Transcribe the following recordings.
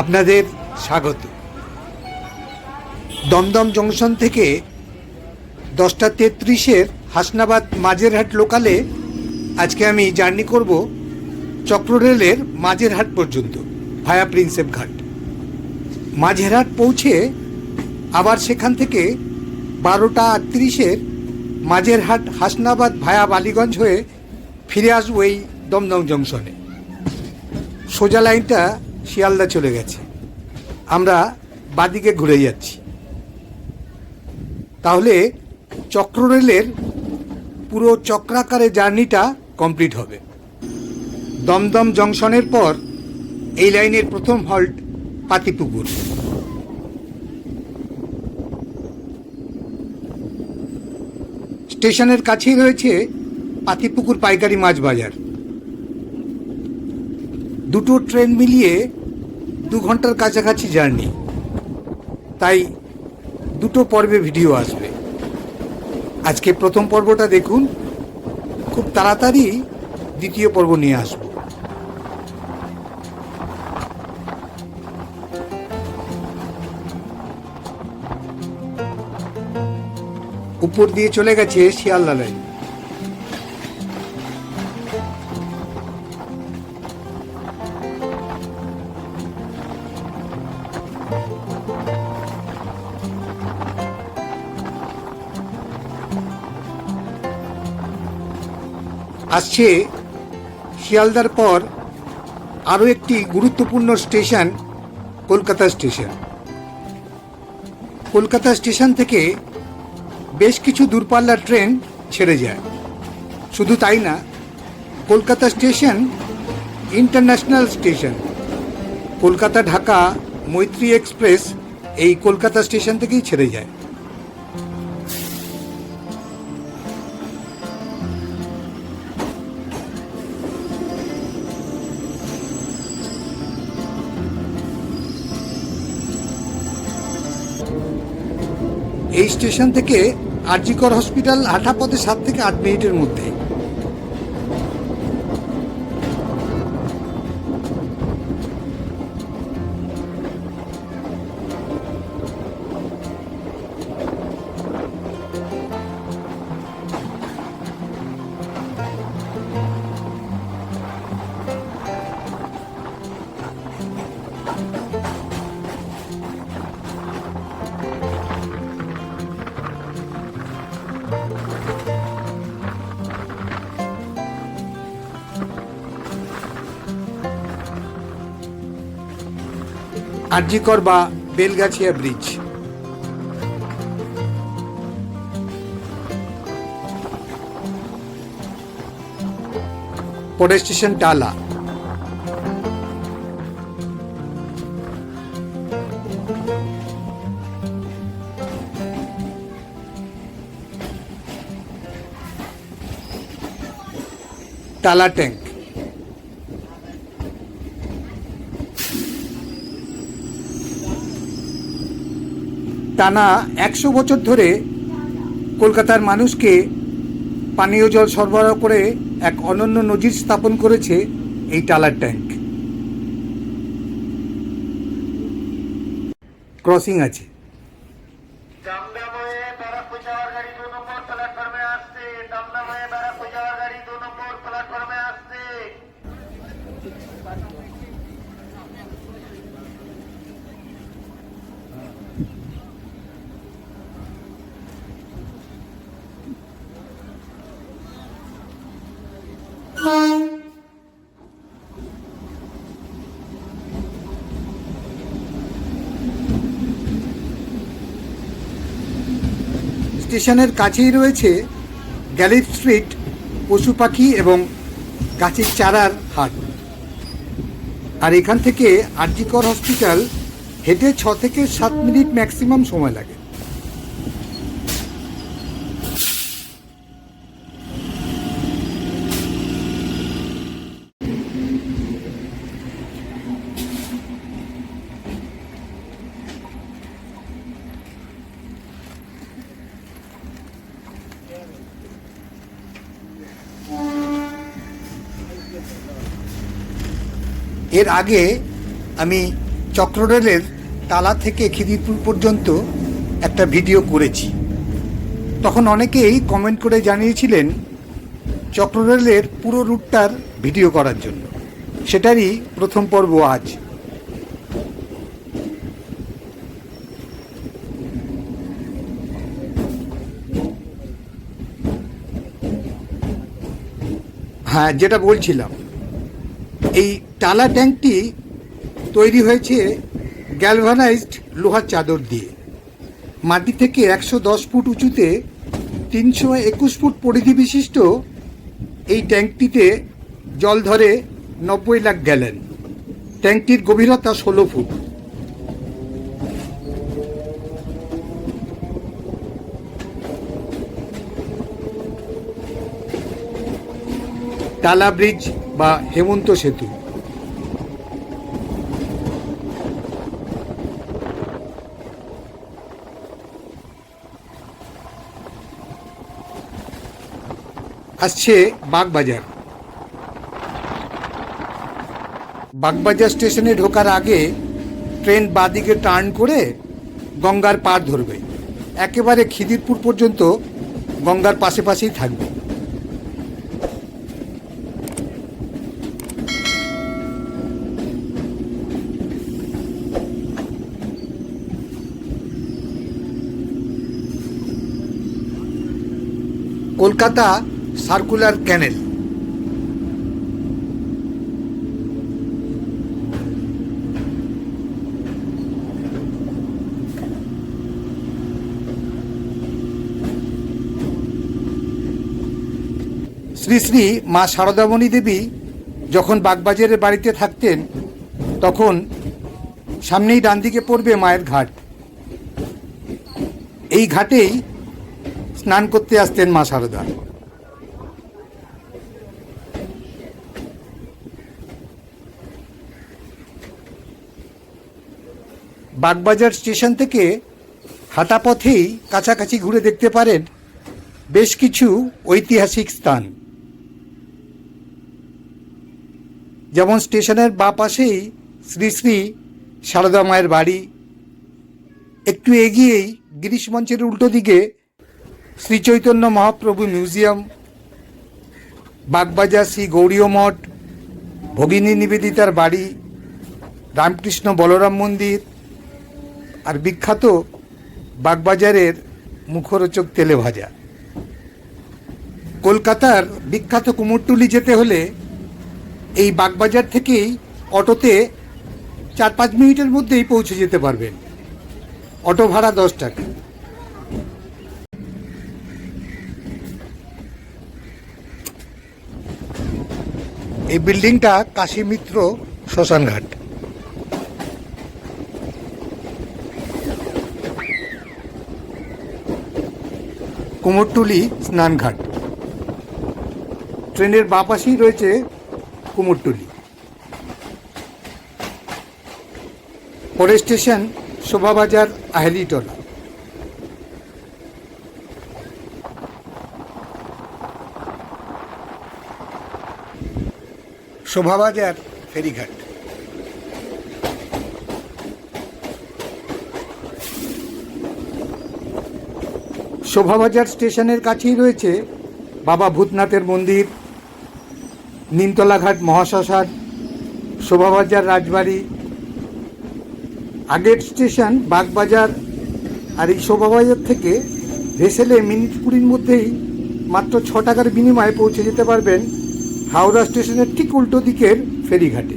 আপনাদের স্বাগত। দমদম জংশন থেকে দশটা তেত্রিশের হাসনাবাদ মাঝেরহাট লোকালে আজকে আমি জার্নি করব চক্ররেলের মাঝেরহাট পর্যন্ত, ভায়া প্রিন্সেপ ঘাট। মাঝেরহাট পৌঁছে আবার সেখান থেকে বারোটা আটত্রিশের মাঝেরহাট হাসনাবাদ ভায়া বালিগঞ্জ হয়ে ফিরে আসব এই দমদম জংশনে। সোজা লাইনটা শিয়ালদা চলে গেছে। আমরা বাদিকে ঘুরে যাচ্ছি। তাহলে চক্ররেলের পুরো চক্রাকারে জার্নিটা কমপ্লিট হবে। দমদম জংশনের পর এই লাইনের প্রথম হল্ট পাতিপুকুর। স্টেশনের কাছেই রয়েছে পাতিপুকুর পাইকারি মাছ বাজার। দুটো ট্রেন মিলিয়ে দু ঘণ্টার কাছাকাছি জার্নি। তাই দুটো পর্বে ভিডিও আসবে। আজকে প্রথম পর্বটা দেখুন, খুব তাড়াতাড়ি দ্বিতীয় পর্ব নিয়ে আসব। উপর দিয়ে চলে গেছে শিয়ালদা লাইন। আসছে শিয়ালদার পর আরও একটি গুরুত্বপূর্ণ station, Kolkata station. Kolkata station থেকে বেশ কিছু দূরপাল্লার ট্রেন ছেড়ে যায়। শুধু তাই না, Kolkata station international station. Kolkata Dhaka Maitree express এই কলকাতা স্টেশন থেকেই ছেড়ে যায়। এই স্টেশন থেকে আরজিকর হসপিটাল হাঁটা পথে সাত থেকে আট মিনিটের মধ্যে। আরজিকর বা বেলগাছিয়া ব্রিজ। পরের স্টেশন টালা। টালা ট্যাঙ্ক। টানা একশো বছর ধরে কলকাতার মানুষকে পানীয় জল সরবরাহ করে এক অনন্য নজির স্থাপন করেছে এই টালার ট্যাঙ্ক। ক্রসিং আছে দমদম হয়ে ব্যারাকপুর যাওয়ার গাড়ি দু নম্বর প্ল্যাটফর্মে আসছে দমদম হয়ে ব্যারাকপুর যাওয়ার গাড়ি দু নম্বর প্ল্যাটফর্মে আসছে স্টেশনের কাছেই রয়েছে গ্যালিপ স্ট্রিট, পশু পাখি এবং গাছের চারার হাট। আর এখান থেকে আরজিকর হসপিটাল হেঁটে ছ থেকে সাত মিনিট ম্যাক্সিমাম সময় লাগে। এর আগে আমি চক্ররেলের তালা থেকে খিদিরপুর পর্যন্ত একটা ভিডিও করেছি। তখন অনেকেই কমেন্ট করে জানিয়েছিলেন চক্ররেলের পুরো রুটটার ভিডিও করার জন্য। সেটারই প্রথম পর্ব আজ। হ্যাঁ যেটা বলছিলাম। এই টালা ট্যাঙ্কটি তৈরি হয়েছে গ্যালভানাইজড লোহার চাদর দিয়ে। মাটি থেকে একশো দশ ফুট উঁচুতে তিনশো একুশ ফুট পরিধি বিশিষ্ট এই ট্যাঙ্কটিতে জল ধরে নব্বই লাখ গ্যালেন। ট্যাঙ্কটির গভীরতা ষোলো ফুট। টালা ব্রিজ বা হেমন্ত সেতু। আসছে বাগবাজার। বাগবাজার স্টেশনে ঢোকার আগে ট্রেন বাদিকে টার্ন করে গঙ্গার পার ধরবে। একেবারে খিদিরপুর পর্যন্ত গঙ্গার পাশে পাশেই থাকবে। Kolkata circular canal. Shri Shri Ma Saradamani দেবী যখন বাগবাজারের বাড়িতে থাকতেন, তখন সামনেই ডান দিকে পড়বে মায়ের ঘাট। এই ঘাটেই স্নান করতে আসতেন মা সারদা। বাগবাজার স্টেশন থেকে হাঁটা পথেই কাছাকাছি ঘুরে দেখতে পারেন বেশ কিছু ঐতিহাসিক স্থান। যেমন স্টেশনের বা পাশেই শ্রী শ্রী সারদা মায়ের বাড়ি। একটু এগিয়েই গিরিশ মঞ্চের উল্টো দিকে শ্রী চৈতন্য মহাপ্রভু মিউজিয়াম, বাগবাজার শ্রী গৌরীয় মঠ, ভগিনী নিবেদিতার বাড়ি, রামকৃষ্ণ বলরাম মন্দির আর বিখ্যাত বাগবাজারের মুখরোচক তেলে ভাজা কলকাতার বিখ্যাত কুমোরটুলি যেতে হলে এই বাগবাজার থেকেই অটোতে চার পাঁচ মিনিটের মধ্যেই পৌঁছে যেতে পারবেন। অটো ভাড়া দশ টাকা। এই বিল্ডিংটা কাশী মিত্র শ্মশানঘাট। কুমোরটুলি স্নানঘাট। ট্রেনের বাঁ পাশেই রয়েছে কুমোরটুলি। পরের স্টেশন শোভাবাজার আহেলিটলা। শোভাবাজার, ফেরিঘাট। শোভাবাজার স্টেশনের কাছেই রয়েছে বাবা ভূতনাথের মন্দির, নিমতলাঘাট মহাশ্মশান, শোভাবাজার রাজবাড়ি। আগের স্টেশন বাগবাজার আর এই শোভাবাজার থেকে ভেসেলে মিনিট কুড়ির মধ্যেই মাত্র ছ টাকার বিনিময়ে পৌঁছে যেতে পারবেন হাওড়া স্টেশনের ঠিক উল্টো দিকের ফেরিঘাটে।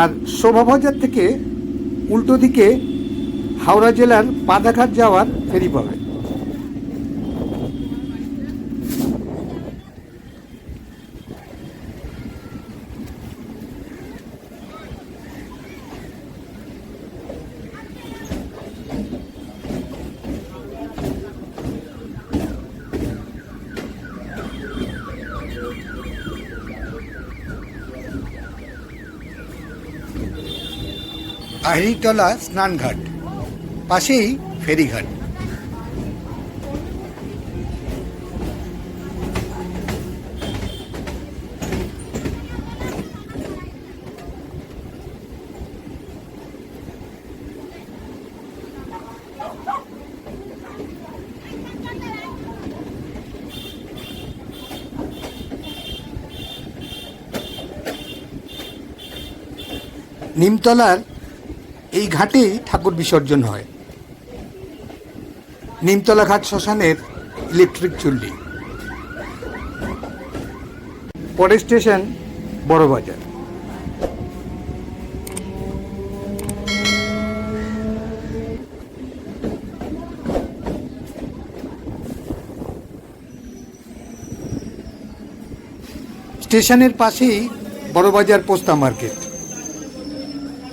আর শোভাবাজার থেকে উল্টো দিকে হাওড়া জেলার পাদাঘাট যাওয়ার ফেরি পাবে আহিরিতলা স্নানঘাট পাশেই ফেরিঘাট। নিমতলার এই ঘাটেই ঠাকুর বিসর্জন হয়। নিমতলা ঘাট শ্মশানের ইলেকট্রিক চুল্লি। পরের স্টেশন বড়বাজার। স্টেশনের পাশেই বড়বাজার পোস্তা মার্কেট।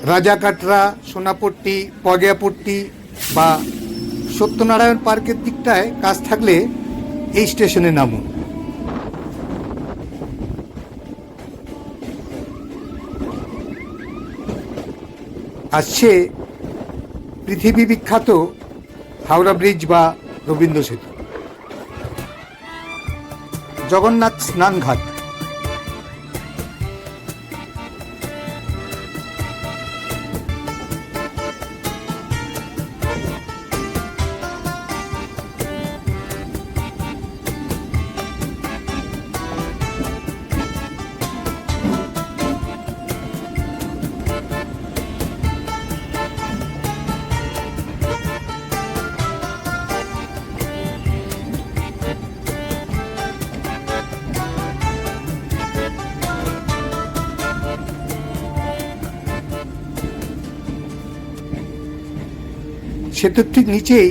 রাজাকাটরা, সোনাপট্টি, পগিয়াপট্টি বা সত্যনারায়ণ পার্কের দিকটায় কাজ থাকলে এই স্টেশনে নামুন। আসছে পৃথিবী বিখ্যাত হাওড়া ব্রিজ বা রবীন্দ্র সেতু। জগন্নাথ স্নানঘাট। সেতুর ঠিক নিচেই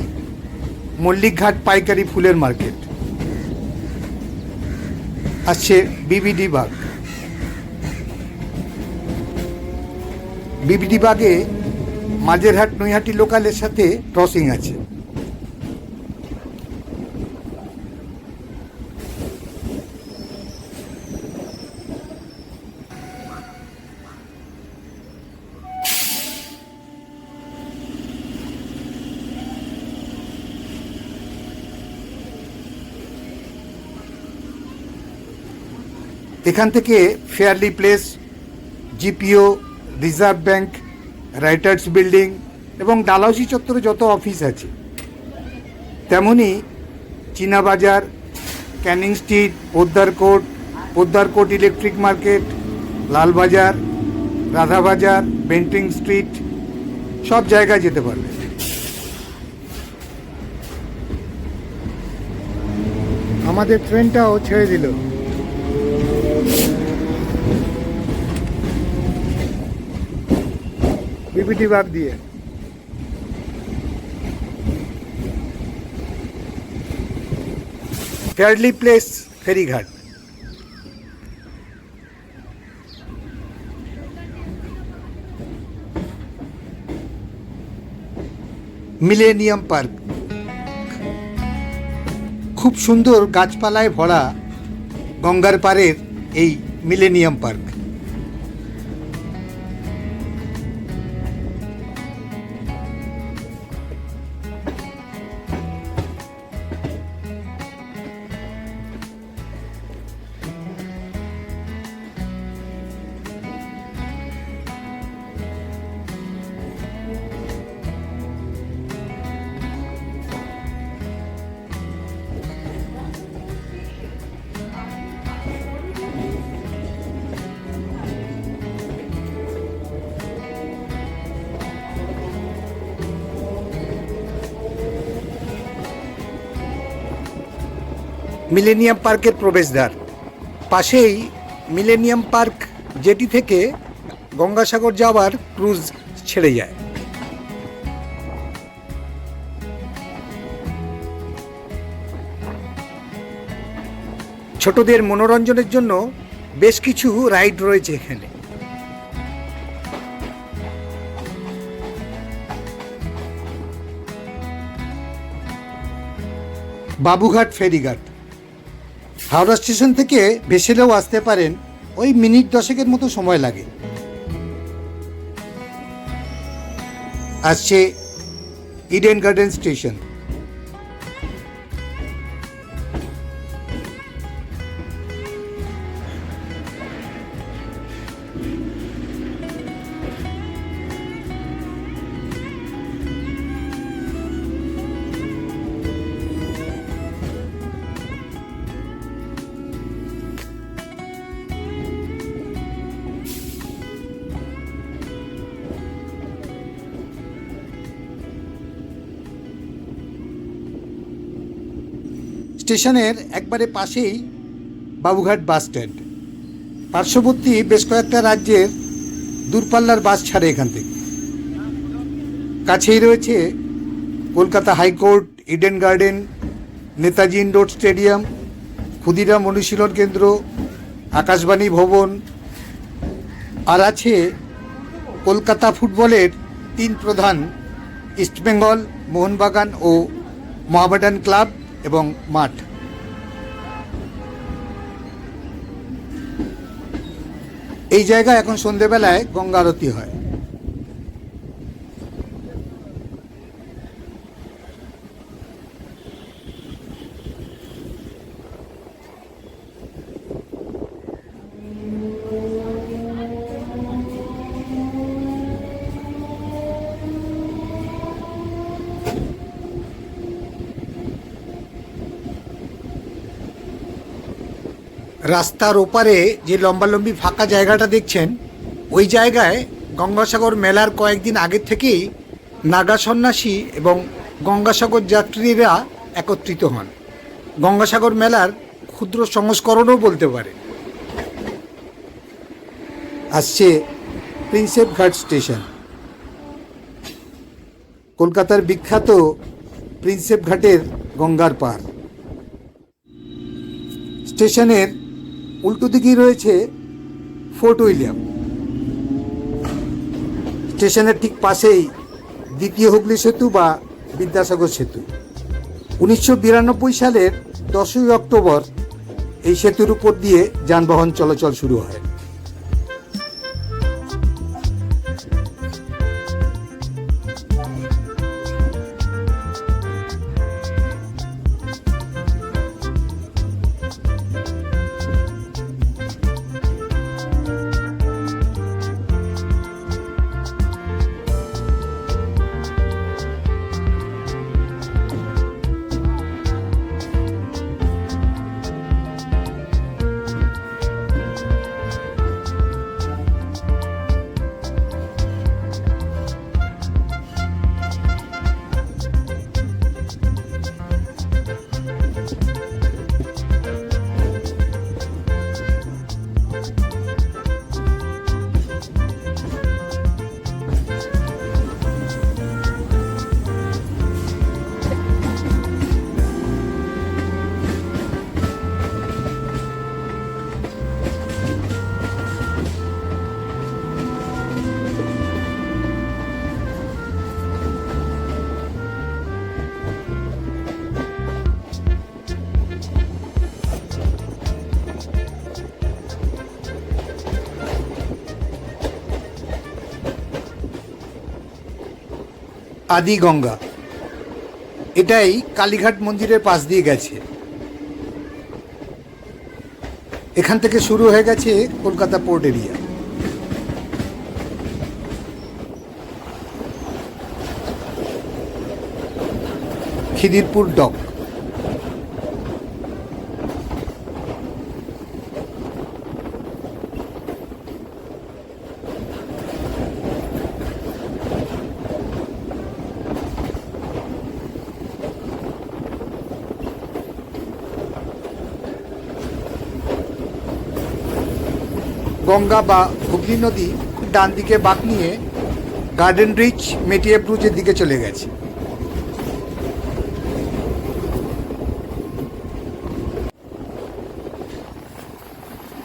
মল্লিকঘাট পাইকারি ফুলের মার্কেট। আসছে বিবিডি বাগ। বিবিডি বাগে মাঝেরহাট নৈহাটি লোকালের সাথে ক্রসিং আছে। এখান থেকে Fairlie place GPO reserve bank writers building এবং ডালহাউসি চত্বরে যত অফিস আছে, তেমনি Chinabazar Canning street Poddar court Poddar court electric market Lalbazar Radhabazar Bentinck street সব জায়গায় যেতে পারবে। আমাদের ট্রেনটাও ছেড়ে দিল। বিপিটি বাগ দিয়ে। ফেয়ারলি প্লেস, ফেরিঘাট। Millennium park. খুব সুন্দর গাছপালায় ভরা গঙ্গার পাড়ের এই মিলেনিয়াম পার্ক। মিলেনিয়াম পার্কের প্রবেশদ্বার। পাশেই মিলেনিয়াম পার্ক, যেটি থেকে গঙ্গাসাগর যাওয়ার ক্রুজ ছেড়ে যায়। ছোটদের মনোরঞ্জনের জন্য বেশ কিছু রাইড রয়েছে এখানে। বাবুঘাট ফেরিঘাট। হাওড়া স্টেশন থেকে ভেসেলেও আসতে পারেন। ওই মিনিট দশেকের মতো সময় লাগে। আসছে ইডেন গার্ডেন স্টেশন। স্টেশনের একবারে পাশেই বাবুঘাট বাস স্ট্যান্ড। পার্শ্ববর্তী বেশ কয়েকটা রাজ্যের দূরপাল্লার বাস ছাড়ে এখান থেকে। কাছেই রয়েছে Kolkata high court, Eden Garden, Netaji indoor stadium, Khudiram অনুশীলন কেন্দ্র, আকাশবাণী ভবন আর আছে কলকাতা ফুটবলের তিন প্রধান ইস্টবেঙ্গল, মোহনবাগান ও মহামেডান ক্লাব। এবং মাঠ। এই জায়গা এখন সন্ধেবেলায় গঙ্গা আরতি হয়। রাস্তার ওপারে যে লম্বালম্বি ফাঁকা জায়গাটা দেখছেন, ওই জায়গায় গঙ্গাসাগর মেলার কয়েকদিন আগের থেকেই নাগা সন্ন্যাসী এবং গঙ্গাসাগর যাত্রীরা একত্রিত হন। গঙ্গাসাগর মেলার ক্ষুদ্র সংস্করণও বলতে পারে। আসছে প্রিন্সেপ ঘাট স্টেশন। কলকাতার বিখ্যাত প্রিন্সেপ ঘাটের গঙ্গার পার। স্টেশনের উল্টো দিকেই রয়েছে ফোর্ট উইলিয়াম। স্টেশনের ঠিক পাশেই দ্বিতীয় হুগলি সেতু বা বিদ্যাসাগর সেতু। উনিশশো বিরানব্বই সালের দশই অক্টোবর এই সেতুর উপর দিয়ে যানবাহন চলাচল শুরু হয়। আদি গঙ্গা। এটাই কালীঘাট মন্দিরের পাশ দিয়ে গেছে। এখান থেকে শুরু হয়ে গেছে Kolkata port area. Khidirpur dock. Ganga বা হুগলি নদী ডান দিকে বাঁক নিয়ে গার্ডেন রিচ মেটিয়ে ব্রুজের দিকে চলে গেছে।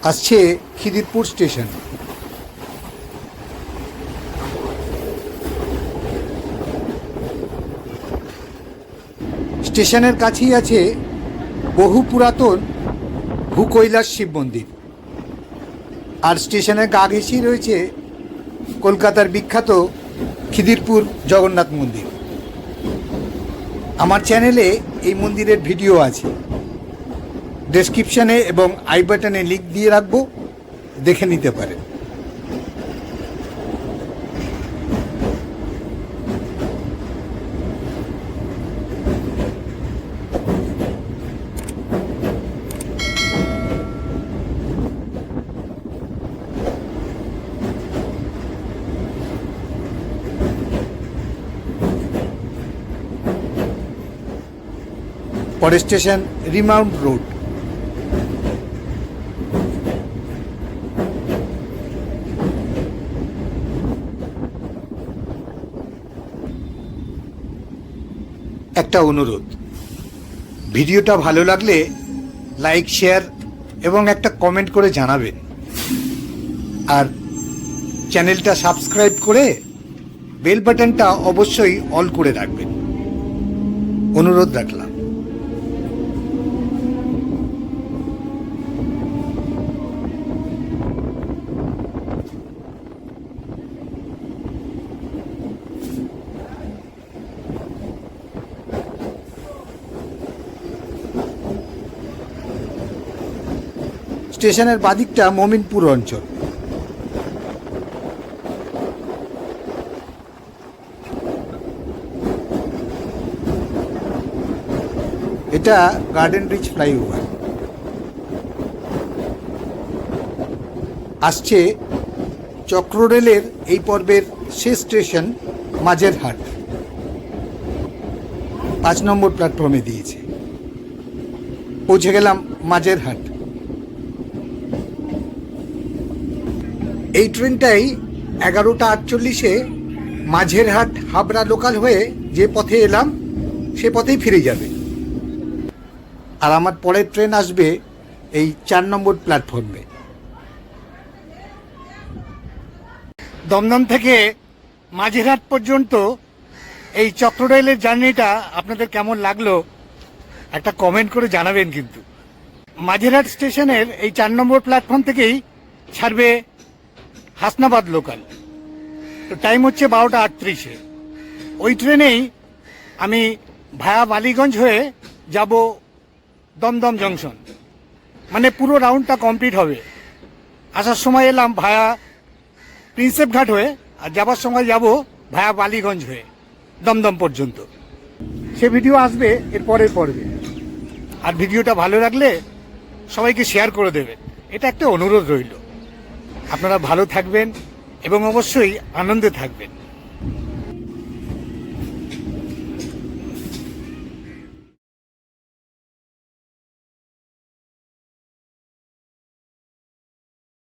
আসছে খিদিরপুর স্টেশন। স্টেশনের কাছেই আছে বহু পুরাতন ভূকৈলাস শিব মন্দির। আর স্টেশনের গা ঘেঁষেই রয়েছে কলকাতার বিখ্যাত খিদিরপুর জগন্নাথ মন্দির। আমার চ্যানেলে এই মন্দিরের ভিডিও আছে। ডেসক্রিপশানে এবং আই বাটনে লিঙ্ক দিয়ে রাখব, দেখে নিতে পারেন। পরের স্টেশন রিমাউন্ট রোড। একটা অনুরোধ। ভিডিওটা ভালো লাগলে লাইক, শেয়ার এবং একটা কমেন্ট করে জানাবেন। আর চ্যানেলটা সাবস্ক্রাইব করে বেল বাটনটা অবশ্যই অল করে রাখবেন। অনুরোধ রাখলাম। স্টেশনের বাদিকটা মমিনপুর অঞ্চল। এটা গার্ডেন রিচ ফ্লাইওভার আসছে চক্ররেলের এই পর্বের শেষ স্টেশন মাঝেরহাট। পাঁচ নম্বর প্ল্যাটফর্মে দিয়েছে। পৌঁছে গেলাম মাঝেরহাট। এই ট্রেনটাই এগারোটা আটচল্লিশে মাঝেরহাট হাবড়া লোকাল হয়ে যে পথে এলাম, সে পথেই ফিরে যাবে। আর আমার পরের ট্রেন আসবে এই চার নম্বর প্ল্যাটফর্মে দমদম থেকে মাঝেরহাট পর্যন্ত এই চক্র চক্ররেলের জার্নিটা আপনাদের কেমন লাগল, একটা কমেন্ট করে জানাবেন কিন্তু। মাঝেরহাট স্টেশনের এই চার নম্বর প্ল্যাটফর্ম থেকেই ছাড়বে হাসনাবাদ লোকাল তো টাইম হচ্ছে বারোটা আটত্রিশে। ওই ট্রেনেই আমি ভায়া বালিগঞ্জ হয়ে যাব দমদম জংশন মানে পুরো রাউন্ডটা কমপ্লিট হবে। আসার সময় এলাম ভায়া প্রিন্সেপ ঘাট হয়ে, আর যাবার সময় যাব ভায়া বালিগঞ্জ হয়ে, দমদম পর্যন্ত। সে ভিডিও আসবে এর পরের পর্বে। আর ভিডিওটা ভালো লাগলে সবাইকে শেয়ার করে দেবে। এটা একটা অনুরোধ রইল। আপনারা ভালো থাকবেন এবং অবশ্যই আনন্দে থাকবেন।